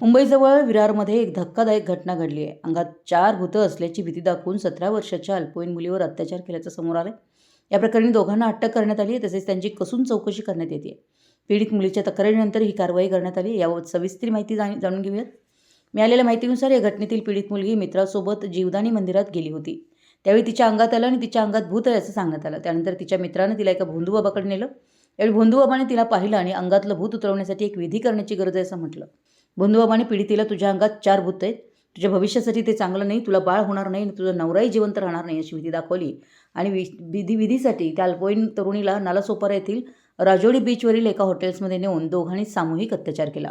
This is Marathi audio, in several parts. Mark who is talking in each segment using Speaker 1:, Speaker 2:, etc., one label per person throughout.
Speaker 1: मुंबईजवळ विरारमध्ये एक धक्कादायक घटना घडली आहे. अंगात चार भूतं असल्याची भीती दाखवून सतरा वर्षाच्या अल्पवयीन मुलीवर अत्याचार केल्याचं समोर आलं या प्रकरणी दोघांना अटक करण्यात आली आहे तसेच त्यांची कसून चौकशी करण्यात येते. पीडित मुलीच्या तक्रारीनंतर ही कारवाई करण्यात आली याबाबत सविस्तर माहिती जाण जाणून घेऊयात. मिळालेल्या माहितीनुसार या घटनेतील पीडित मुलगी मित्रासोबत जीवदानी मंदिरात गेली होती. त्यावेळी तिच्या अंगात आलं आणि तिच्या अंगात भूत आहे असं सांगण्यात आलं. त्यानंतर तिच्या मित्रानं तिला एका भोंदूबाबाकडे नेलं. यावेळी भोंदूबाबाने तिला पाहिलं आणि अंगातलं भूत उतरवण्यासाठी एक विधी करण्याची गरज आहे असं म्हटलं. भोंदूबाबाने पीडितीला तुझ्या अंगात चार भूत आहेत. तुझ्या भविष्यासाठी ते चांगलं नाही तुला बाळ होणार नाही आणि तुझा नवराही जिवंत राहणार नाही अशी विधी दाखवली. आणि वि विधी विधीसाठी त्या अल्पवयीन तरुणीला नालासोपारा येथील राजोडी बीचवरील एका हॉटेल्समध्ये नेऊन दोघांनी सामूहिक अत्याचार केला.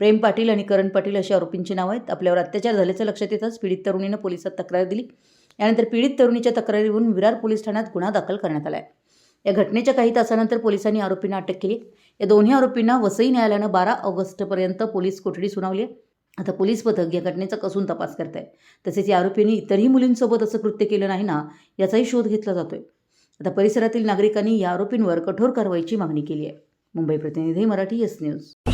Speaker 1: प्रेम पाटील आणि करण पाटील अशी आरोपींची नावं आहेत. आपल्यावर अत्याचार झाल्याचं लक्षात येताच पीडित तरुणीनं पोलिसात तक्रार दिली. यानंतर पीडित तरुणीच्या तक्रारीवरून विरार पोलीस ठाण्यात गुन्हा दाखल करण्यात आला आहे या घटनेच्या काही तासानंतर पोलिसांनी आरोपींना अटक केली. या दोन्ही आरोपींना वसई न्यायालयानं बारा ऑगस्टपर्यंत पोलीस कोठडी सुनावली आहे. आता पोलीस पथक या घटनेचा कसून तपास करत आहे तसेच या आरोपींनी इतरही मुलींसोबत असं कृत्य केलं नाही ना याचाही शोध घेतला जातोय. आता परिसरातील नागरिकांनी या आरोपींवर कठोर कारवाईची मागणी केली आहे. मुंबई प्रतिनिधी मराठी एस न्यूज.